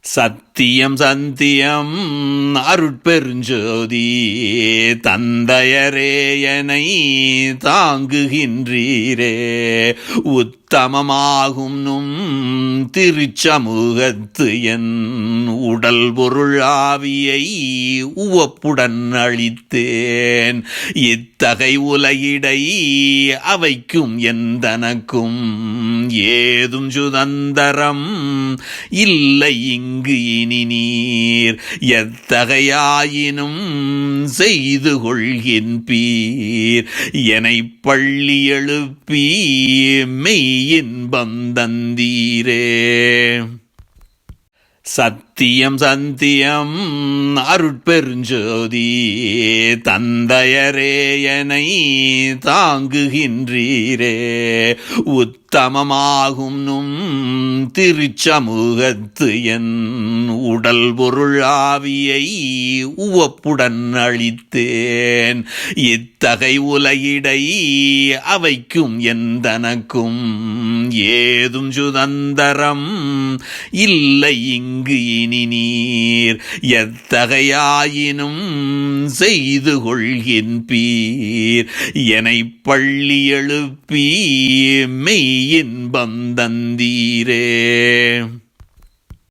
சத்தியம் சந்தியம் அருட்பெருஞ்சோதி தந்தையரேயனை தாங்குகின்றீரே. உத்தமமாகும் நும் திருச்சமூகத்து என் உடல் பொருள் ஆவியை உவப்புடன் அளித்தேன் இத்தகை உலகிடை அவைக்கும் எந்தனக்கும் ஏதும் சுதந்திரம் இல்லை இங்கு இனி நீர். எத்தகையாயினும் செய்து கொள்கின் பீர். எனை பள்ளி எழுப்பி மெய்யின் பந்தந்தீரே Sad சத்தியம் சந்தியம் அருட்பெருஞ்சோதி தந்தையரேயனை தாங்குகின்றீரே. உத்தமமாகும் நும் திருச்சமூகத்து என் உடல் பொருளாவியை உவப்புடன் அளித்தேன் இத்தகை உலகிடை அவைக்கும் எந்தனக்கும் ஏதும் சுதந்திரம் இல்லை இங்கு இனி நீர் எத்தகையாயினும் செய்து கொள்கின் பீர். எனை பள்ளி எழுப்பி மெய்யின் பந்தந்தீரே